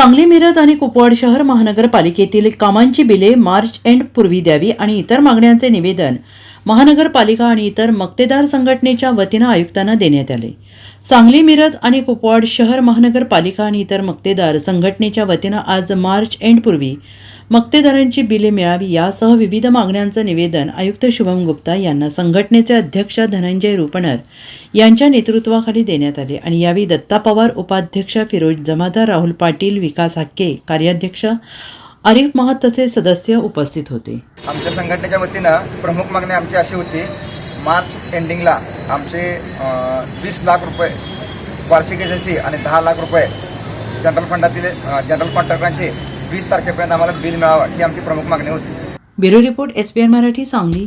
सांगली मिरज आणि कुपवाड शहर महानगरपालिकेतील कामांची बिले मार्च एंड पूर्वी द्यावी आणि इतर मागण्यांचे निवेदन महानगरपालिका आणि इतर मक्तेदार संघटनेच्या वतीनं आयुक्तांना देण्यात आले. सांगली मिरज आणि कुपवाड शहर महानगरपालिका आणि इतर मक्तेदार संघटनेच्या वतीनं आज मार्च एंड पूर्वी मक्तेदारांची बिले मिळावी यासह विविध मागण्यांचं निवेदन आयुक्त शुभम गुप्ता यांना संघटनेचे अध्यक्ष धनंजय रुपणर यांच्या नेतृत्वाखाली देण्यात आले आणि यावेळी दत्ता पवार उपाध्यक्ष फिरोज जमादार राहुल पाटील विकास हाक्के कार्याध्यक्ष आरिफ महात तसेच सदस्य उपस्थित होते. आमच्या संघटनेच्या वतीनं प्रमुख मागणी आमची अशी होती मार्च एंडिंगला आमचे वीस लाख रुपये वार्षिक एजन्सी आणि दहा लाख रुपये जनरल फंडातील जनरल कॉन्ट्रॅक्टरांचे वीस तारखेपर्यंत आम्हाला बिल मिळावं ही आमची प्रमुख मागणी होती. Bureau report SBR Marathi Sangli.